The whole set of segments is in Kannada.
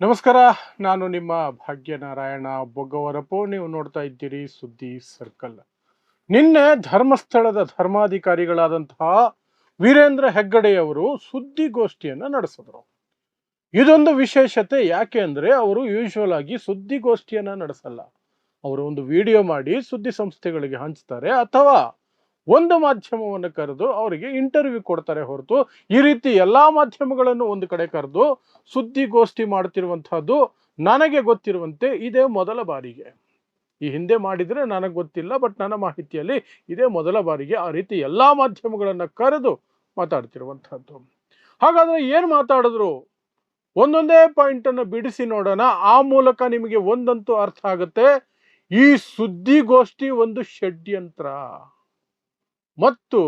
ನಮಸ್ಕಾರ, ನಾನು ನಿಮ್ಮ ಭಾಗ್ಯನಾರಾಯಣ ಬೊಗ್ಗವರಪು ನೀವು ನೋಡ್ತಾ ಇದ್ದೀರಿ ಸುದ್ದಿ ಸರ್ಕಲ್. ನಿನ್ನೆ ಧರ್ಮಸ್ಥಳದ ಧರ್ಮಾಧಿಕಾರಿಗಳಾದಂತಹ ವೀರೇಂದ್ರ ಹೆಗ್ಗಡೆಯವರು ಸುದ್ದಿಗೋಷ್ಠಿಯನ್ನು ನಡೆಸಿದ್ರು. ಇದೊಂದು ವಿಶೇಷತೆ ಯಾಕೆ ಅಂದರೆ ಅವರು ಯೂಶುವಲ್ ಆಗಿ ಸುದ್ದಿಗೋಷ್ಠಿಯನ್ನು ನಡೆಸಲ್ಲ. ಅವರು ಒಂದು ವಿಡಿಯೋ ಮಾಡಿ ಸುದ್ದಿ ಸಂಸ್ಥೆಗಳಿಗೆ ಹಂಚ್ತಾರೆ ಅಥವಾ ಒಂದು ಮಾಧ್ಯಮವನ್ನು ಕರೆದು ಅವರಿಗೆ ಇಂಟರ್ವ್ಯೂ ಕೊಡ್ತಾರೆ ಹೊರತು, ಈ ರೀತಿ ಎಲ್ಲಾ ಮಾಧ್ಯಮಗಳನ್ನು ಒಂದು ಕಡೆ ಕರೆದು ಸುದ್ದಿಗೋಷ್ಠಿ ಮಾಡ್ತಿರುವಂತಹದ್ದು ನನಗೆ ಗೊತ್ತಿರುವಂತೆ ಇದೇ ಮೊದಲ ಬಾರಿಗೆ. ಈ ಹಿಂದೆ ಮಾಡಿದ್ರೆ ನನಗೆ ಗೊತ್ತಿಲ್ಲ ಬಟ್ ನನ್ನ ಮಾಹಿತಿಯಲ್ಲಿ ಇದೇ ಮೊದಲ ಬಾರಿಗೆ ಆ ರೀತಿ ಎಲ್ಲಾ ಮಾಧ್ಯಮಗಳನ್ನು ಕರೆದು ಮಾತಾಡ್ತಿರುವಂತಹದ್ದು ಹಾಗಾದ್ರೆ ಏನು ಮಾತಾಡಿದ್ರು? ಒಂದೊಂದೇ ಪಾಯಿಂಟ್ ಅನ್ನು ಬಿಡಿಸಿ ನೋಡೋಣ, ಆ ಮೂಲಕ ನಿಮಗೆ ಒಂದಂತೂ ಅರ್ಥ ಆಗುತ್ತೆ, ಈ ಸುದ್ದಿಗೋಷ್ಠಿ ಒಂದು ಷಡ್ಯಂತ್ರ. ಮತ್ತು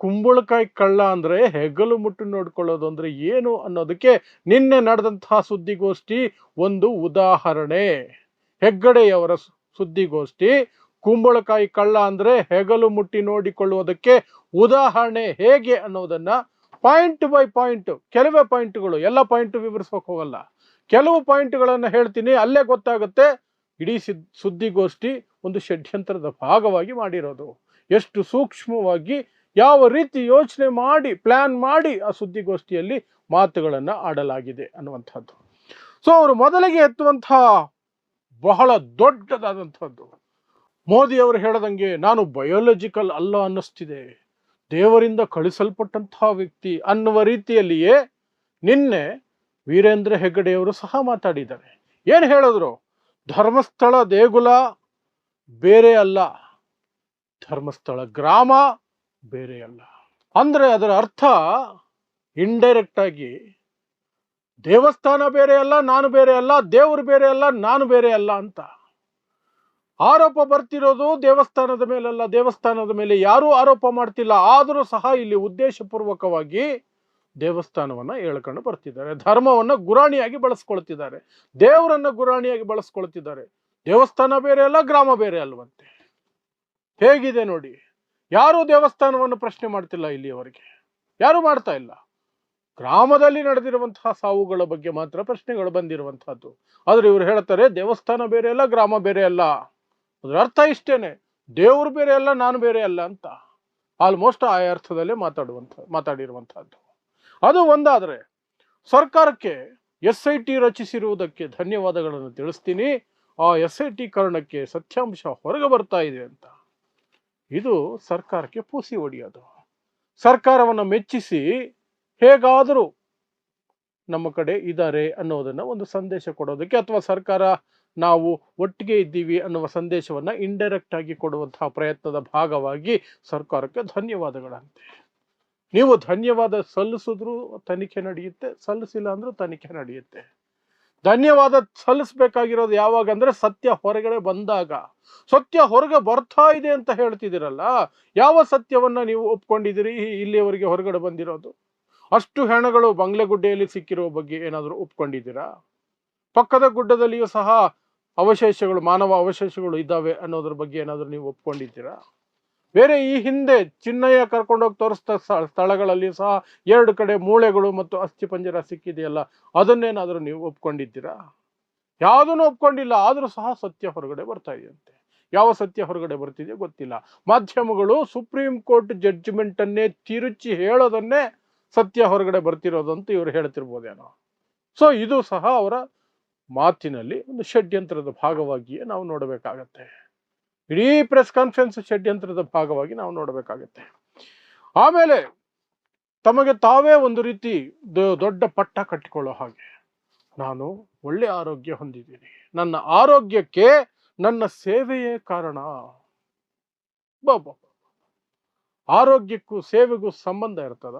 ಕುಂಬಳಕಾಯಿ ಕಳ್ಳ ಅಂದ್ರೆ ಹೆಗಲು ಮುಟ್ಟು ನೋಡ್ಕೊಳ್ಳೋದು ಅಂದ್ರೆ ಏನು ಅನ್ನೋದಕ್ಕೆ ನಿನ್ನೆ ನಡೆದಂತಹ ಸುದ್ದಿಗೋಷ್ಠಿ ಒಂದು ಉದಾಹರಣೆ. ಹೆಗ್ಗಡೆಯವರ ಸುದ್ದಿಗೋಷ್ಠಿ, ಕುಂಬಳಕಾಯಿ ಕಳ್ಳ ಅಂದ್ರೆ ಹೆಗಲು ಮುಟ್ಟಿ ನೋಡಿಕೊಳ್ಳುವುದಕ್ಕೆ ಉದಾಹರಣೆ ಹೇಗೆ ಅನ್ನೋದನ್ನು ಪಾಯಿಂಟ್ ಬೈ ಪಾಯಿಂಟ್, ಕೆಲವೇ ಪಾಯಿಂಟ್ಗಳು, ಎಲ್ಲ ಪಾಯಿಂಟ್ ವಿವರಿಸೋಕೆ ಹೋಗಲ್ಲ. ಕೆಲವು ಪಾಯಿಂಟ್ಗಳನ್ನು ಹೇಳ್ತೀನಿ, ಅಲ್ಲೇ ಗೊತ್ತಾಗುತ್ತೆ. ಇಡೀ ಸಿದ್, ಸುದ್ದಿಗೋಷ್ಠಿ ಒಂದು ಷಡ್ಯಂತ್ರದ ಭಾಗವಾಗಿ ಮಾಡಿರೋದು. ಎಷ್ಟು ಸೂಕ್ಷ್ಮವಾಗಿ ಯಾವ ರೀತಿ ಯೋಚನೆ ಮಾಡಿ ಪ್ಲ್ಯಾನ್ ಮಾಡಿ ಆ ಸುದ್ದಿಗೋಷ್ಠಿಯಲ್ಲಿ ಮಾತುಗಳನ್ನು ಆಡಲಾಗಿದೆ ಅನ್ನುವಂಥದ್ದು. ಸೊ ಅವರು ಮೊದಲಿಗೆ ಎತ್ತುವಂತಹ ಬಹಳ ದೊಡ್ಡದಾದಂಥದ್ದು. ಮೋದಿ ಅವರು ಹೇಳದಂಗೆ, ನಾನು ಬಯೋಲಜಿಕಲ್ ಅಲ್ಲ ಅನ್ನಿಸ್ತಿದೆ. ದೇವರಿಂದ ಕಳಿಸಲ್ಪಟ್ಟಂತಹ ವ್ಯಕ್ತಿ ಅನ್ನುವ ರೀತಿಯಲ್ಲಿಯೇ ನಿನ್ನೆ ವೀರೇಂದ್ರ ಹೆಗ್ಗಡೆಯವರು ಸಹ ಮಾತಾಡಿದ್ದಾರೆ. ಏನು ಹೇಳಿದ್ರು? ಧರ್ಮಸ್ಥಳ ದೇಗುಲ ಬೇರೆ ಅಲ್ಲ. ಧರ್ಮಸ್ಥಳ ಗ್ರಾಮ ಬೇರೆ ಅಲ್ಲ ಅಂದ್ರೆ ಅದರ ಅರ್ಥ ಇಂಡೈರೆಕ್ಟ್ ಆಗಿ ದೇವಸ್ಥಾನ ಬೇರೆ ಅಲ್ಲ ನಾನು ಬೇರೆ ಅಲ್ಲ ದೇವರು ಬೇರೆ ಅಲ್ಲ ನಾನು ಬೇರೆ ಅಲ್ಲ ಅಂತ. ಆರೋಪ ಬರ್ತಿರೋದು ದೇವಸ್ಥಾನದ ಮೇಲಲ್ಲ, ದೇವಸ್ಥಾನದ ಮೇಲೆ ಯಾರೂ ಆರೋಪ ಮಾಡ್ತಿಲ್ಲ, ಆದರೂ ಸಹ ಇಲ್ಲಿ ಉದ್ದೇಶಪೂರ್ವಕವಾಗಿ ದೇವಸ್ಥಾನವನ್ನ ಹೇಳ್ಕೊಂಡು ಬರ್ತಿದ್ದಾರೆ. ಧರ್ಮವನ್ನ ಗುರಾಣಿಯಾಗಿ ಬಳಸ್ಕೊಳ್ತಿದ್ದಾರೆ. ದೇವರನ್ನ ಗುರಾಣಿಯಾಗಿ ಬಳಸ್ಕೊಳ್ತಿದ್ದಾರೆ. ದೇವಸ್ಥಾನ ಬೇರೆ ಅಲ್ಲ ಗ್ರಾಮ ಬೇರೆ ಅಲ್ವಂತೆ. ಹೇಗಿದೆ ನೋಡಿ? ಯಾರೂ ದೇವಸ್ಥಾನವನ್ನು ಪ್ರಶ್ನೆ ಮಾಡ್ತಿಲ್ಲ ಇಲ್ಲಿಯವರೆಗೆ. ಯಾರು ಮಾಡ್ತಾ ಇಲ್ಲ. ಗ್ರಾಮದಲ್ಲಿ ನಡೆದಿರುವಂತಹ ಸಾವುಗಳ ಬಗ್ಗೆ ಮಾತ್ರ ಪ್ರಶ್ನೆಗಳು ಬಂದಿರುವಂತಹದ್ದು. ಆದರೆ ಇವರು ಹೇಳ್ತಾರೆ, ದೇವಸ್ಥಾನ ಬೇರೆ ಅಲ್ಲ, ಗ್ರಾಮ ಬೇರೆ ಅಲ್ಲ. ಅದರ ಅರ್ಥ ಇಷ್ಟೇನೆ. ದೇವರು ಬೇರೆ ಅಲ್ಲ, ನಾನು ಬೇರೆ ಅಲ್ಲ ಅಂತ. ಆಲ್ಮೋಸ್ಟ್ ಆ ಅರ್ಥದಲ್ಲೇ ಮಾತಾಡುವಂಥ, ಮಾತಾಡಿರುವಂತಹದ್ದು. ಅದು ಒಂದಾದ್ರೆ, ಸರ್ಕಾರಕ್ಕೆ ಎಸ್ ಐ ಟಿ ರಚಿಸಿರುವುದಕ್ಕೆ ಧನ್ಯವಾದಗಳನ್ನು ತಿಳಿಸ್ತೀನಿ. ಆ ಎಸ್ ಐ ಟಿ ಕಾರಣಕ್ಕೆ ಸತ್ಯಾಂಶ ಹೊರಗೆ ಬರ್ತಾ ಇದೆ ಅಂತ. ಇದು ಸರ್ಕಾರಕ್ಕೆ ಪೂಸಿ ಹೊಡೆಯೋದು ಸರ್ಕಾರವನ್ನು ಮೆಚ್ಚಿಸಿ ಹೇಗಾದರೂ ನಮ್ಮ ಕಡೆ ಇದ್ದಾರೆ ಅನ್ನೋದನ್ನು ಒಂದು ಸಂದೇಶ ಕೊಡೋದಕ್ಕೆ ಅಥವಾ ಸರ್ಕಾರ ನಾವು ಒಟ್ಟಿಗೆ ಇದ್ದೀವಿ ಅನ್ನುವ ಸಂದೇಶವನ್ನು ಇಂಡೈರೆಕ್ಟ್ ಆಗಿ ಕೊಡುವಂತಹ ಪ್ರಯತ್ನದ ಭಾಗವಾಗಿ ಸರ್ಕಾರಕ್ಕೆ ಧನ್ಯವಾದಗಳಂತೆ. ನೀವು ಧನ್ಯವಾದ ಸಲ್ಲಿಸಿದ್ರು ತನಿಖೆ ನಡೆಯುತ್ತೆ, ಸಲ್ಲಿಸಿಲ್ಲ ಅಂದ್ರೂ ತನಿಖೆ ನಡೆಯುತ್ತೆ. ಧನ್ಯವಾದ ಸಲ್ಲಿಸ್ಬೇಕಾಗಿರೋದು ಯಾವಾಗ ಅಂದ್ರೆ ಸತ್ಯ ಹೊರಗಡೆ ಬಂದಾಗ. ಸತ್ಯ ಹೊರಗೆ ಬರ್ತಾ ಇದೆ ಅಂತ ಹೇಳ್ತಿದ್ದೀರಲ್ಲ, ಯಾವ ಸತ್ಯವನ್ನ ನೀವು ಒಪ್ಕೊಂಡಿದ್ದೀರಿ? ಇಲ್ಲಿಯವರೆಗೆ ಹೊರಗಡೆ ಬಂದಿರೋದು. ಅಷ್ಟು ಹೆಣಗಳು ಬಂಗ್ಲೆಗುಡ್ಡೆಯಲ್ಲಿ ಸಿಕ್ಕಿರುವ ಬಗ್ಗೆ ಏನಾದರೂ ಒಪ್ಕೊಂಡಿದ್ದೀರಾ? ಪಕ್ಕದ ಗುಡ್ಡದಲ್ಲಿಯೂ ಸಹ ಅವಶೇಷಗಳು, ಮಾನವ ಅವಶೇಷಗಳು ಇದ್ದಾವೆ ಅನ್ನೋದ್ರ ಬಗ್ಗೆ ಏನಾದರೂ ನೀವು ಒಪ್ಕೊಂಡಿದ್ದೀರಾ? ಬೇರೆ ಈ ಹಿಂದೆ ಚಿನ್ನಯ್ಯ ಕರ್ಕೊಂಡೋಗಿ ತೋರಿಸ್ತಾ ಸ್ಥ- ಸ್ಥಳಗಳಲ್ಲಿ ಸಹ ಎರಡು ಕಡೆ ಮೂಳೆಗಳು ಮತ್ತು ಅಸ್ಥಿಪಂಜರ ಸಿಕ್ಕಿದೆಯಲ್ಲ, ಅದನ್ನೇನಾದರೂ ನೀವು ಒಪ್ಕೊಂಡಿದ್ದೀರಾ? ಯಾವುದನ್ನು ಒಪ್ಕೊಂಡಿಲ್ಲ, ಆದರೂ ಸಹ ಸತ್ಯ ಹೊರಗಡೆ ಬರ್ತಾ ಇದೆಯಂತೆ. ಯಾವ ಸತ್ಯ ಹೊರಗಡೆ ಬರ್ತಿದೆಯೋ ಗೊತ್ತಿಲ್ಲ. ಮಾಧ್ಯಮಗಳು ಸುಪ್ರೀಂ ಕೋರ್ಟ್ ಜಡ್ಜ್ಮೆಂಟನ್ನೇ ತಿರುಚಿ ಹೇಳೋದನ್ನೇ ಸತ್ಯ ಹೊರಗಡೆ ಬರ್ತಿರೋದಂತ ಇವರು ಹೇಳ್ತಿರ್ಬೋದೇನೋ. ಸೊ, ಇದು ಸಹ ಅವರ ಮಾತಿನಲ್ಲಿ ಒಂದು ಷಡ್ಯಂತ್ರದ ಭಾಗವಾಗಿಯೇ ನಾವು ನೋಡಬೇಕಾಗತ್ತೆ. ಇಡೀ ಪ್ರೆಸ್ ಕಾನ್ಫರೆನ್ಸ್ ಷಡ್ಯಂತ್ರದ ಭಾಗವಾಗಿ ನಾವು ನೋಡಬೇಕಾಗತ್ತೆ. ಆಮೇಲೆ ತಮಗೆ ತಾವೇ ಒಂದು ರೀತಿ ದೊಡ್ಡ ಪಟ್ಟ ಕಟ್ಟಿಕೊಳ್ಳೋ ಹಾಗೆ. ನಾನು ಒಳ್ಳೆ ಆರೋಗ್ಯ ಹೊಂದಿದ್ದೀನಿ. ನನ್ನ ಆರೋಗ್ಯಕ್ಕೆ ನನ್ನ ಸೇವೆಯೇ ಕಾರಣ. ಬಾಬಾ ಆರೋಗ್ಯಕ್ಕೂ ಸೇವೆಗೂ ಸಂಬಂಧ ಇರ್ತದ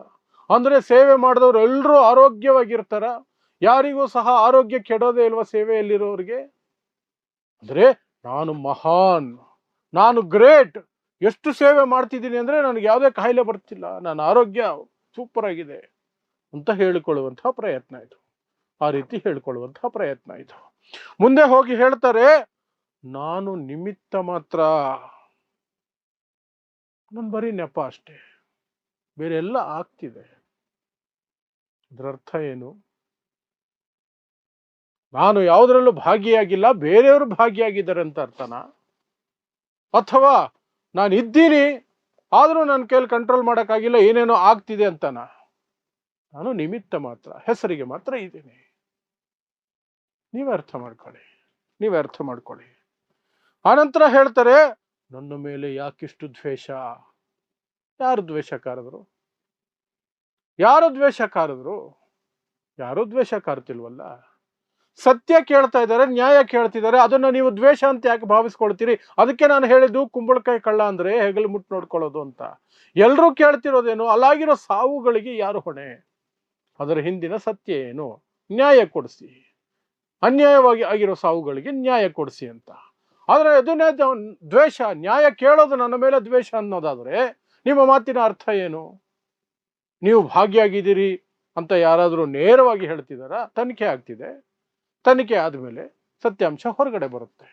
ಅಂದ್ರೆ ಸೇವೆ ಮಾಡಿದವ್ರು ಎಲ್ಲರೂ ಆರೋಗ್ಯವಾಗಿರ್ತಾರ. ಯಾರಿಗೂ ಸಹ ಆರೋಗ್ಯ ಕೆಡೋದೇ ಇಲ್ವಾ ಸೇವೆಯಲ್ಲಿರೋರಿಗೆ? ಅಂದ್ರೆ ನಾನು ಮಹಾನ್. ನಾನು ಗ್ರೇಟ್. ಎಷ್ಟು ಸೇವೆ ಮಾಡ್ತಿದ್ದೀನಿ ಅಂದ್ರೆ ನನಗೆ ಯಾವುದೇ ಕಾಯಿಲೆ ಬರ್ತಿಲ್ಲ. ನನ್ನ ಆರೋಗ್ಯ ಸೂಪರ್ ಆಗಿದೆ ಅಂತ ಹೇಳಿಕೊಳ್ಳುವಂತಹ ಪ್ರಯತ್ನ ಇದು. ಆ ರೀತಿ ಹೇಳಿಕೊಳ್ಳುವಂತಹ ಪ್ರಯತ್ನ ಇದು. ಮುಂದೆ ಹೋಗಿ ಹೇಳ್ತಾರೆ, ನಾನು ನಿಮಿತ್ತ ಮಾತ್ರ. ನನ್ನ ಬರೀ ನೆಪ ಅಷ್ಟೇ. ಬೇರೆ ಎಲ್ಲ ಆಗ್ತಿದೆ. ಅದರ ಅರ್ಥ ಏನು? ನಾನು ಯಾವುದರಲ್ಲೂ ಭಾಗಿಯಾಗಿಲ್ಲ, ಬೇರೆಯವರು ಭಾಗಿಯಾಗಿದ್ದಾರೆ ಅಂತ ಅರ್ಥನಾ? ಅಥವಾ ನಾನು ಇದ್ದೀನಿ, ಆದರೂ ನನ್ನ ಕೈಯಲ್ಲಿ ಕಂಟ್ರೋಲ್ ಮಾಡೋಕ್ಕಾಗಿಲ್ಲ, ಏನೇನೋ ಆಗ್ತಿದೆ ಅಂತ ನಾನು ನಿಮಿತ್ತ ಮಾತ್ರ, ಹೆಸರಿಗೆ ಮಾತ್ರ ಇದ್ದೀನಿ. ನೀವೇ ಅರ್ಥ ಮಾಡ್ಕೊಳ್ಳಿ, ನೀವೇ ಅರ್ಥ ಮಾಡ್ಕೊಳ್ಳಿ. ಆನಂತರ ಹೇಳ್ತಾರೆ, ನನ್ನ ಮೇಲೆ ಯಾಕಿಷ್ಟು ದ್ವೇಷ? ಯಾರು ದ್ವೇಷ ಕಾರಿದ್ರು ಯಾರು ದ್ವೇಷ ಕಾರಿದ್ರು ಯಾರು ದ್ವೇಷ ಕಾರ್ತಿಲ್ವಲ್ಲ ಸತ್ಯ ಕೇಳ್ತಾ ಇದ್ದಾರೆ, ನ್ಯಾಯ ಕೇಳ್ತಿದ್ದಾರೆ ಅದನ್ನ ನೀವು ದ್ವೇಷ ಅಂತ ಯಾಕೆ ಭಾವಿಸ್ಕೊಳ್ತೀರಿ? ಅದಕ್ಕೆ ನಾನು ಹೇಳಿದ್ದು ಕುಂಬಳಕಾಯಿ ಕಳ್ಳ ಅಂದ್ರೆ ಹೆಗಲು ಮುಟ್ಟು ನೋಡ್ಕೊಳ್ಳೋದು ಅಂತ. ಎಲ್ಲರೂ ಕೇಳ್ತಿರೋದೇನು? ಅಲ್ಲಾಗಿರೋ ಸಾವುಗಳಿಗೆ ಯಾರು ಹೊಣೆ? ಅದರ ಹಿಂದಿನ ಸತ್ಯ ಏನು? ನ್ಯಾಯ ಕೊಡಿಸಿ. ಅನ್ಯಾಯವಾಗಿ ಆಗಿರೋ ಸಾವುಗಳಿಗೆ ನ್ಯಾಯ ಕೊಡಿಸಿ ಅಂತ. ಆದರೆ ಅದನ್ನೇ ದ್ವೇಷ, ನ್ಯಾಯ ಕೇಳೋದು ನನ್ನ ಮೇಲೆ ದ್ವೇಷ ಅನ್ನೋದಾದರೆ ನಿಮ್ಮ ಮಾತಿನ ಅರ್ಥ ಏನು? ನೀವು ಭಾಗಿಯಾಗಿದ್ದೀರಿ ಅಂತ ಯಾರಾದರೂ ನೇರವಾಗಿ ಹೇಳ್ತಿದ್ದಾರಾ? ತನಿಖೆ ಆಗ್ತಿದೆ. ತನಿಖೆ ಆದಮೇಲೆ ಸತ್ಯಾಂಶ ಹೊರಗಡೆ ಬರುತ್ತೆ.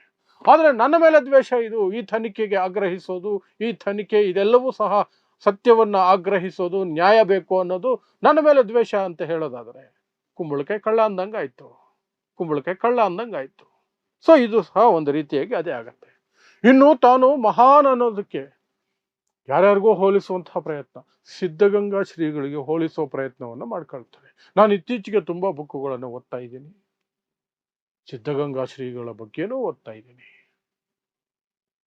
ಆದರೆ ನನ್ನ ಮೇಲೆ ದ್ವೇಷ ಇದು, ಈ ತನಿಖೆಗೆ ಆಗ್ರಹಿಸೋದು, ಈ ತನಿಖೆ ಇದೆಲ್ಲವೂ ಸಹ ಸತ್ಯವನ್ನ ಆಗ್ರಹಿಸೋದು, ನ್ಯಾಯ ಬೇಕು ಅನ್ನೋದು ನನ್ನ ಮೇಲೆ ದ್ವೇಷ ಅಂತ ಹೇಳೋದಾದರೆ ಕುಂಬಳಕಾಯಿ ಕಳ್ಳ ಅಂದಂಗಾಯ್ತು ಕುಂಬಳಕಾಯಿ ಕಳ್ಳ ಅಂದಂಗಾಯ್ತು ಸೊ ಇದು ಸಹ ಒಂದು ರೀತಿಯಾಗಿ ಅದೇ ಆಗತ್ತೆ. ಇನ್ನು ತಾನು ಮಹಾನ್ ಅನ್ನೋದಕ್ಕೆ ಯಾರ್ಯಾರಿಗೋ ಹೋಲಿಸುವಂತಹ ಪ್ರಯತ್ನ, ಸಿದ್ಧಗಂಗಾ ಶ್ರೀಗಳಿಗೆ ಹೋಲಿಸುವ ಪ್ರಯತ್ನವನ್ನು ಮಾಡ್ಕೊಳ್ತಾರೆ ನಾನು ಇತ್ತೀಚೆಗೆ ತುಂಬಾ ಬುಕ್ಕುಗಳನ್ನು ಓದ್ತಾ ಇದ್ದೀನಿ. ಸಿದ್ಧಗಂಗಾ ಶ್ರೀಗಳ ಬಗ್ಗೆನೂ ಓದ್ತಾ ಇದ್ದೀನಿ.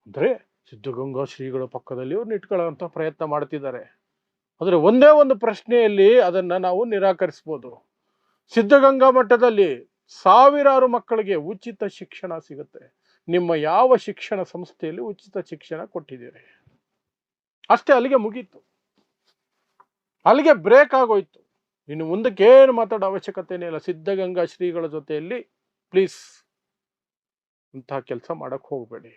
ಅಂದ್ರೆ ಸಿದ್ಧಗಂಗಾ ಶ್ರೀಗಳ ಪಕ್ಕದಲ್ಲಿ ಅವ್ರನ್ನ ಇಟ್ಕೊಳ್ಳೋಂಥ ಪ್ರಯತ್ನ ಮಾಡ್ತಿದ್ದಾರೆ. ಆದರೆ ಒಂದೇ ಒಂದು ಪ್ರಶ್ನೆಯಲ್ಲಿ ಅದನ್ನ ನಾವು ನಿರಾಕರಿಸ್ಬೋದು. ಸಿದ್ಧಗಂಗಾ ಮಠದಲ್ಲಿ ಸಾವಿರಾರು ಮಕ್ಕಳಿಗೆ ಉಚಿತ ಶಿಕ್ಷಣ ಸಿಗುತ್ತೆ. ನಿಮ್ಮ ಯಾವ ಶಿಕ್ಷಣ ಸಂಸ್ಥೆಯಲ್ಲಿ ಉಚಿತ ಶಿಕ್ಷಣ ಕೊಟ್ಟಿದ್ದೀರಿ? ಅಷ್ಟೇ ಅಲ್ಲಿಗೆ ಮುಗೀತು. ಅಲ್ಲಿಗೆ ಬ್ರೇಕ್ ಆಗೋಯ್ತು. ಇನ್ನು ಮುಂದಕ್ಕೆ ಏನು ಮಾತಾಡೋ ಅವಶ್ಯಕತೆನೇ ಇಲ್ಲ. ಸಿದ್ಧಗಂಗಾ ಶ್ರೀಗಳ ಜೊತೆಯಲ್ಲಿ ಪ್ಲೀಸ್ ಇಂಥ ಕೆಲಸ ಮಾಡಕ್ ಹೋಗಬೇಡಿ.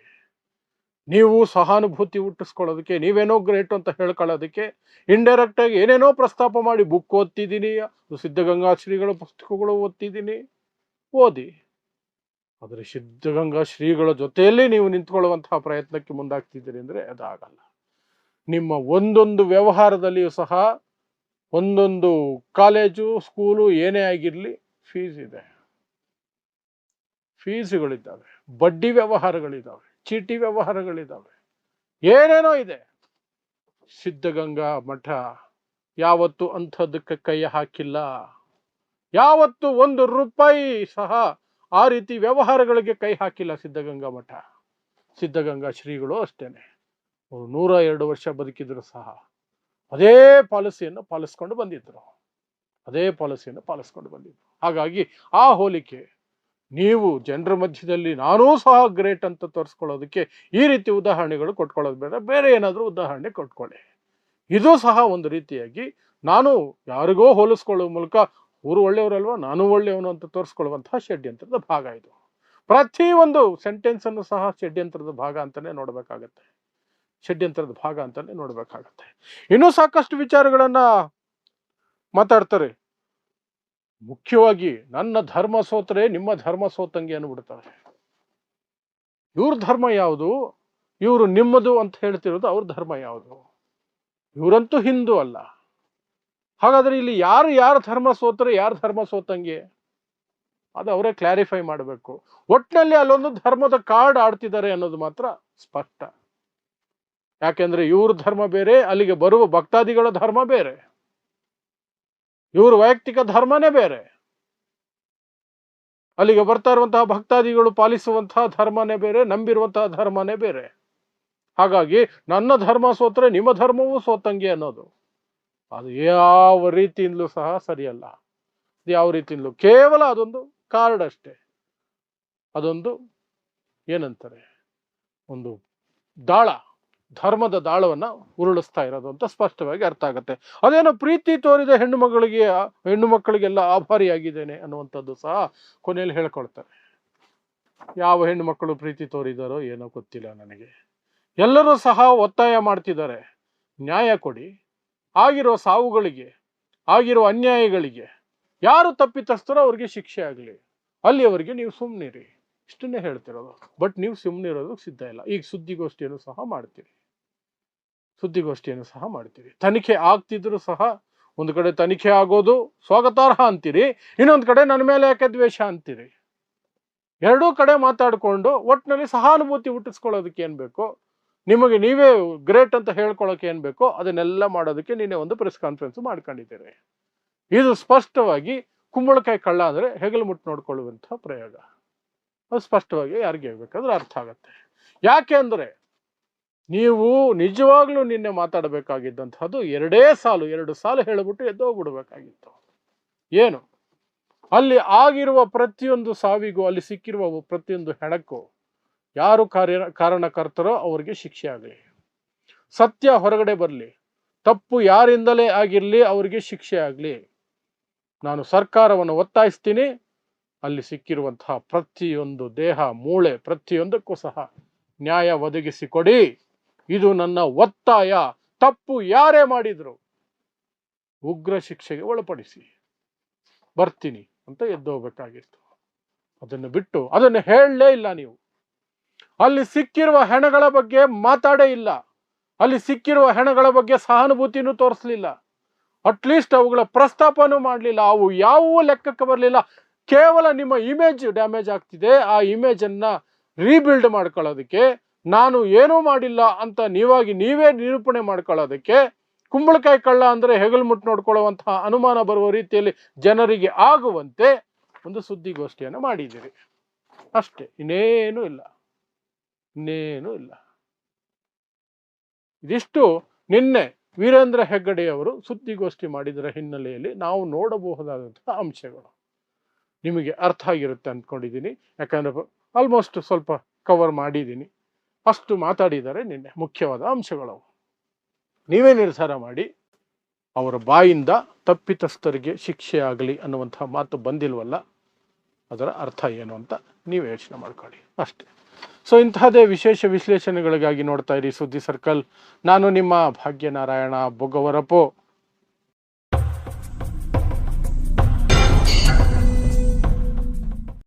ನೀವು ಸಹಾನುಭೂತಿ ಹುಟ್ಟಿಸ್ಕೊಳ್ಳೋದಕ್ಕೆ ನೀವೇನೋ ಗ್ರೇಟ್ ಅಂತ ಹೇಳ್ಕೊಳ್ಳೋದಕ್ಕೆ ಇಂಡೈರೆಕ್ಟ್ ಆಗಿ ಏನೇನೋ ಪ್ರಸ್ತಾಪ ಮಾಡಿ ಬುಕ್ ಓದ್ತಿದ್ದೀನಿ ಸಿದ್ಧಗಂಗಾ ಶ್ರೀಗಳ ಪುಸ್ತಕಗಳು ಓದ್ತಿದ್ದೀನಿ. ಓದಿ. ಆದರೆ ಸಿದ್ಧಗಂಗಾ ಶ್ರೀಗಳ ಜೊತೆಯಲ್ಲಿ ನೀವು ನಿಂತ್ಕೊಳ್ಳುವಂತಹ ಪ್ರಯತ್ನಕ್ಕೆ ಮುಂದಾಗ್ತಿದ್ದೀರಿ ಅಂದರೆ ಅದಾಗಲ್ಲ. ನಿಮ್ಮ ಒಂದೊಂದು ವ್ಯವಹಾರದಲ್ಲಿಯೂ ಸಹ ಒಂದೊಂದು ಕಾಲೇಜು, ಸ್ಕೂಲು ಏನೇ ಆಗಿರಲಿ ಫೀಸ್ ಇದೆ. ಫೀಸ್ಗಳಿದ್ದಾವೆ, ಬಡ್ಡಿ ವ್ಯವಹಾರಗಳಿದ್ದಾವೆ, ಚೀಟಿ ವ್ಯವಹಾರಗಳಿದ್ದಾವೆ. ಏನೇನೋ ಇದೆ. ಸಿದ್ಧಗಂಗಾ ಮಠ ಯಾವತ್ತು ಅಂಥದ್ದಕ್ಕೆ ಕೈ ಹಾಕಿಲ್ಲ. ಯಾವತ್ತು ಒಂದು ರೂಪಾಯಿ ಸಹ ಆ ರೀತಿ ವ್ಯವಹಾರಗಳಿಗೆ ಕೈ ಹಾಕಿಲ್ಲ ಸಿದ್ಧಗಂಗಾ ಮಠ. ಸಿದ್ಧಗಂಗಾ ಶ್ರೀಗಳು ಅಷ್ಟೇನೆ. ನೂರ ಎರಡು ವರ್ಷ ಬದುಕಿದ್ರು ಸಹ. ಅದೇ ಪಾಲಿಸಿಯನ್ನು ಪಾಲಿಸ್ಕೊಂಡು ಬಂದಿದ್ರು. ಅದೇ ಪಾಲಿಸಿಯನ್ನು ಪಾಲಿಸ್ಕೊಂಡು ಬಂದಿದ್ರು. ಹಾಗಾಗಿ ಆ ಹೋಲಿಕೆ ನೀವು ಜನರ ಮಧ್ಯದಲ್ಲಿ ನಾನೂ ಸಹ ಗ್ರೇಟ್ ಅಂತ ತೋರಿಸ್ಕೊಳ್ಳೋದಕ್ಕೆ ಈ ರೀತಿ ಉದಾಹರಣೆಗಳು ಕೊಟ್ಕೊಳ್ಳೋದು ಬೇಡ. ಬೇರೆ ಏನಾದರೂ ಉದಾಹರಣೆ ಕೊಟ್ಕೊಳ್ಳಿ. ಇದು ಸಹ ಒಂದು ರೀತಿಯಾಗಿ ನಾನು ಯಾರಿಗೋ ಹೋಲಿಸ್ಕೊಳ್ಳೋ ಮೂಲಕ ಊರು ಒಳ್ಳೆಯವರಲ್ವಾ, ನಾನು ಒಳ್ಳೆಯವನು ಅಂತ ತೋರಿಸ್ಕೊಳ್ಳುವಂತಹ ಷಡ್ಯಂತ್ರದ ಭಾಗ ಇದು. ಪ್ರತಿ ಒಂದು ಸೆಂಟೆನ್ಸ್ ಅನ್ನು ಸಹ ಷಡ್ಯಂತ್ರದ ಭಾಗ ಅಂತಲೇ ನೋಡಬೇಕಾಗತ್ತೆ. ಷಡ್ಯಂತ್ರದ ಭಾಗ ಅಂತಲೇ ನೋಡಬೇಕಾಗತ್ತೆ. ಇನ್ನೂ ಸಾಕಷ್ಟು ವಿಚಾರಗಳನ್ನು ಮಾತಾಡ್ತಾರೆ. ಮುಖ್ಯವಾಗಿ ನನ್ನ ಧರ್ಮ ಸೋತರೆ ನಿಮ್ಮ ಧರ್ಮ ಸೋತಂಗೆ ಅನ್ಬಿಡ್ತಾರೆ. ಇವ್ರ ಧರ್ಮ ಯಾವುದು? ಇವರು ನಿಮ್ಮದು ಅಂತ ಹೇಳ್ತಿರೋದು ಅವ್ರ ಧರ್ಮ ಯಾವುದು? ಇವರಂತೂ ಹಿಂದೂ ಅಲ್ಲ. ಹಾಗಾದ್ರೆ ಇಲ್ಲಿ ಯಾರು ಯಾರ ಧರ್ಮ ಸೋತರೆ ಯಾರ ಧರ್ಮ ಸೋತಂಗೆ ಅದು ಅವರೇ ಕ್ಲಾರಿಫೈ ಮಾಡಬೇಕು. ಒಟ್ಟಿನಲ್ಲಿ ಅಲ್ಲೊಂದು ಧರ್ಮದ ಕಾರ್ಡ್ ಆಡ್ತಿದ್ದಾರೆ ಅನ್ನೋದು ಮಾತ್ರ ಸ್ಪಷ್ಟ. ಯಾಕೆಂದ್ರೆ ಇವ್ರ ಧರ್ಮ ಬೇರೆ, ಅಲ್ಲಿಗೆ ಬರುವ ಭಕ್ತಾದಿಗಳ ಧರ್ಮ ಬೇರೆ. ಇವ್ರ ವೈಯಕ್ತಿಕ ಧರ್ಮನೇ ಬೇರೆ. ಅಲ್ಲಿಗೆ ಬರ್ತಾ ಇರುವಂತಹ ಭಕ್ತಾದಿಗಳು ಪಾಲಿಸುವಂತಹ ಧರ್ಮನೇ ಬೇರೆ, ನಂಬಿರುವಂತಹ ಧರ್ಮನೇ ಬೇರೆ. ಹಾಗಾಗಿ ನನ್ನ ಧರ್ಮ ಸೋತ್ರೆ ನಿಮ್ಮ ಧರ್ಮವೂ ಸೋತಂಗೆ ಅನ್ನೋದು. ಅದು ಯಾವ ರೀತಿಯಿಂದಲೂ ಸಹ ಸರಿಯಲ್ಲ. ಯಾವ ರೀತಿಯಿಂದಲೂ ಕೇವಲ ಅದೊಂದು ಕಾರ್ಡ್ ಅಷ್ಟೇ. ಅದೊಂದು ಏನಂತಾರೆ? ಒಂದು ದಾಳ. ಧರ್ಮದ ದಾಳವನ್ನ ಉರುಳಿಸ್ತಾ ಇರೋದು ಅಂತ ಸ್ಪಷ್ಟವಾಗಿ ಅರ್ಥ ಆಗುತ್ತೆ. ಅದೇನೋ ಪ್ರೀತಿ ತೋರಿದ ಹೆಣ್ಣು ಮಗಳಿಗೆ, ಹೆಣ್ಣು ಮಕ್ಕಳಿಗೆಲ್ಲ ಆಭಾರಿಯಾಗಿದ್ದೇನೆ ಅನ್ನುವಂಥದ್ದು ಸಹ ಕೊನೆಯಲ್ಲಿ ಹೇಳ್ಕೊಳ್ತಾರೆ. ಯಾವ ಹೆಣ್ಣು ಮಕ್ಕಳು ಪ್ರೀತಿ ತೋರಿದಾರೋ ಏನೋ ಗೊತ್ತಿಲ್ಲ ನನಗೆ. ಎಲ್ಲರೂ ಸಹ ಒತ್ತಾಯ ಮಾಡ್ತಿದ್ದಾರೆ. ನ್ಯಾಯ ಕೊಡಿ. ಆಗಿರೋ ಸಾವುಗಳಿಗೆ, ಆಗಿರೋ ಅನ್ಯಾಯಗಳಿಗೆ ಯಾರು ತಪ್ಪಿತಸ್ಥರೋ ಅವ್ರಿಗೆ ಶಿಕ್ಷೆ ಆಗಲಿ. ಅಲ್ಲಿಯವರೆಗೆ ನೀವು ಸುಮ್ಮನಿರಿ ಇಷ್ಟನ್ನೇ ಹೇಳ್ತಿರೋದು. ಬಟ್ ನೀವು ಸುಮ್ಮನಿರೋದಕ್ಕೆ ಸಿದ್ಧ ಇಲ್ಲ. ಈಗ ಸುದ್ದಿಗೋಷ್ಠಿಯನ್ನು ಸಹ ಮಾಡ್ತೀರಿ. ಸುದ್ದಿಗೋಷ್ಠಿಯನ್ನು ಸಹ ಮಾಡ್ತೀರಿ ತನಿಖೆ ಆಗ್ತಿದ್ರು ಸಹ ಒಂದು ಕಡೆ ತನಿಖೆ ಆಗೋದು ಸ್ವಾಗತಾರ್ಹ ಅಂತೀರಿ, ಇನ್ನೊಂದು ಕಡೆ ನನ್ನ ಮೇಲೆ ಯಾಕೆ ದ್ವೇಷ ಅಂತೀರಿ? ಎರಡೂ ಕಡೆ ಮಾತಾಡಿಕೊಂಡು ಒಟ್ಟಿನಲ್ಲಿ ಸಹಾನುಭೂತಿ ಹುಟ್ಟಿಸ್ಕೊಳ್ಳೋದಕ್ಕೆ ಏನು ಬೇಕೋ? ನಿಮಗೆ ನೀವೇ ಗ್ರೇಟ್ ಅಂತ ಹೇಳ್ಕೊಳ್ಳೋಕೆ ಏನು ಬೇಕೋ? ಅದನ್ನೆಲ್ಲ ಮಾಡೋದಕ್ಕೆ ನೀನೇ ಒಂದು ಪ್ರೆಸ್ ಕಾನ್ಫರೆನ್ಸ್ ಮಾಡ್ಕೊಂಡಿದ್ದೀರಿ. ಇದು ಸ್ಪಷ್ಟವಾಗಿ ಕುಂಬಳಕಾಯಿ ಕಳ್ಳ ಅಂದರೆ ಹೆಗಲು ಮುಟ್ಟು ನೋಡ್ಕೊಳ್ಳುವಂಥ ಪ್ರಯೋಗ. ಅದು ಸ್ಪಷ್ಟವಾಗಿ ಯಾರಿಗೆ ಬೇಕಾದ್ರೆ ಅರ್ಥ ಆಗುತ್ತೆ. ಯಾಕೆ ಅಂದರೆ ನೀವು ನಿಜವಾಗ್ಲೂ ನಿನ್ನೆ ಮಾತಾಡಬೇಕಾಗಿದ್ದಂಥದ್ದು ಎರಡೇ ಸಾಲು, ಎರಡು ಸಾಲು ಹೇಳಿಬಿಟ್ಟು ಎದ್ದೋಗ್ಬಿಡ್ಬೇಕಾಗಿತ್ತು ಏನು? ಅಲ್ಲಿ ಆಗಿರುವ ಪ್ರತಿಯೊಂದು ಸಾವಿಗೂ, ಅಲ್ಲಿ ಸಿಕ್ಕಿರುವ ಪ್ರತಿಯೊಂದು ಹೆಣಕ್ಕೂ ಯಾರು ಕಾರ್ಯ, ಕಾರಣಕರ್ತರೋ ಅವರಿಗೆ ಶಿಕ್ಷೆ ಆಗಲಿ. ಸತ್ಯ ಹೊರಗಡೆ ಬರಲಿ. ತಪ್ಪು ಯಾರಿಂದಲೇ ಆಗಿರಲಿ ಅವರಿಗೆ ಶಿಕ್ಷೆ ಆಗಲಿ. ನಾನು ಸರ್ಕಾರವನ್ನು ಒತ್ತಾಯಿಸ್ತೀನಿ. ಅಲ್ಲಿ ಸಿಕ್ಕಿರುವಂತಹ ಪ್ರತಿಯೊಂದು ದೇಹ, ಮೂಳೆ, ಪ್ರತಿಯೊಂದಕ್ಕೂ ಸಹ ನ್ಯಾಯ ಒದಗಿಸಿಕೊಡಿ. ಇದು ನನ್ನ ಒತ್ತಾಯ. ತಪ್ಪು ಯಾರೇ ಮಾಡಿದ್ರು. ಉಗ್ರ ಶಿಕ್ಷೆಗೆ ಒಳಪಡಿಸಿ. ಬರ್ತೀನಿ ಅಂತ ಎದ್ದೋಗ್ಬೇಕಾಗಿತ್ತು ಅದನ್ನು ಬಿಟ್ಟು, ಅದನ್ನು ಹೇಳಲೇ ಇಲ್ಲ ನೀವು. ಅಲ್ಲಿ ಸಿಕ್ಕಿರುವ ಹೆಣಗಳ ಬಗ್ಗೆ ಮಾತಾಡೇ ಇಲ್ಲ. ಅಲ್ಲಿ ಸಿಕ್ಕಿರುವ ಹೆಣಗಳ ಬಗ್ಗೆ ಸಹಾನುಭೂತಿನೂ ತೋರಿಸ್ಲಿಲ್ಲ. ಅಟ್ಲೀಸ್ಟ್ ಅವುಗಳ ಪ್ರಸ್ತಾಪನೂ ಮಾಡಲಿಲ್ಲ. ಅವು ಯಾವುವು ಲೆಕ್ಕಕ್ಕೆ ಬರಲಿಲ್ಲ. ಕೇವಲ ನಿಮ್ಮ ಇಮೇಜ್ ಡ್ಯಾಮೇಜ್ ಆಗ್ತಿದೆ. ಆ ಇಮೇಜನ್ನು ರೀಬಿಲ್ಡ್ ಮಾಡ್ಕೊಳ್ಳೋದಕ್ಕೆ ನಾನು ಏನೂ ಮಾಡಿಲ್ಲ ಅಂತ ನೀವಾಗಿ ನೀವೇ ನಿರೂಪಣೆ ಮಾಡ್ಕೊಳ್ಳೋದಕ್ಕೆ ಕುಂಬಳಕಾಯಿ ಕಳ್ಳ ಅಂದರೆ ಹೆಗಲು ಮುಟ್ಟು ನೋಡ್ಕೊಳ್ಳುವಂತಹ ಅನುಮಾನ ಬರುವ ರೀತಿಯಲ್ಲಿ ಜನರಿಗೆ ಆಗುವಂತೆ ಒಂದು ಸುದ್ದಿಗೋಷ್ಠಿಯನ್ನು ಮಾಡಿದ್ದೀರಿ. ಅಷ್ಟೇ, ಇನ್ನೇನೂ ಇಲ್ಲ. ಇನ್ನೇನೂ ಇಲ್ಲ. ಇದಿಷ್ಟು ನಿನ್ನೆ ವೀರೇಂದ್ರ ಹೆಗ್ಗಡೆಯವರು ಸುದ್ದಿಗೋಷ್ಠಿ ಮಾಡಿದರ ಹಿನ್ನೆಲೆಯಲ್ಲಿ ನಾವು ನೋಡಬಹುದಾದಂತಹ ಅಂಶಗಳು. ನಿಮಗೆ ಅರ್ಥ ಆಗಿರುತ್ತೆ ಅಂದ್ಕೊಂಡಿದ್ದೀನಿ. ಯಾಕಂದ್ರೆ ಆಲ್ಮೋಸ್ಟ್ ಸ್ವಲ್ಪ ಕವರ್ ಮಾಡಿದ್ದೀನಿ. ಅಷ್ಟು ಮಾತಾಡಿದ್ದಾರೆ ನಿನ್ನೆ ಮುಖ್ಯವಾದ ಅಂಶಗಳು. ನೀವೇ ನಿರ್ಧಾರ ಮಾಡಿ. ಅವರ ಬಾಯಿಂದ ತಪ್ಪಿತಸ್ಥರಿಗೆ ಶಿಕ್ಷೆ ಆಗಲಿ ಅನ್ನುವಂತಹ ಮಾತು ಬಂದಿಲ್ವಲ್ಲ, ಅದರ ಅರ್ಥ ಏನು ಅಂತ ನೀವು ಯೋಚನೆ ಮಾಡ್ಕೊಳ್ಳಿ. ಅಷ್ಟೇ. ಸೊ ಇಂತಹದೇ ವಿಶೇಷ ವಿಶ್ಲೇಷಣೆಗಳಿಗಾಗಿ ನೋಡ್ತಾ ಇರಿ ಸುದ್ದಿ ಸರ್ಕಲ್. ನಾನು ನಿಮ್ಮ ಭಾಗ್ಯನಾರಾಯಣ ಬೊಗವರಪೋ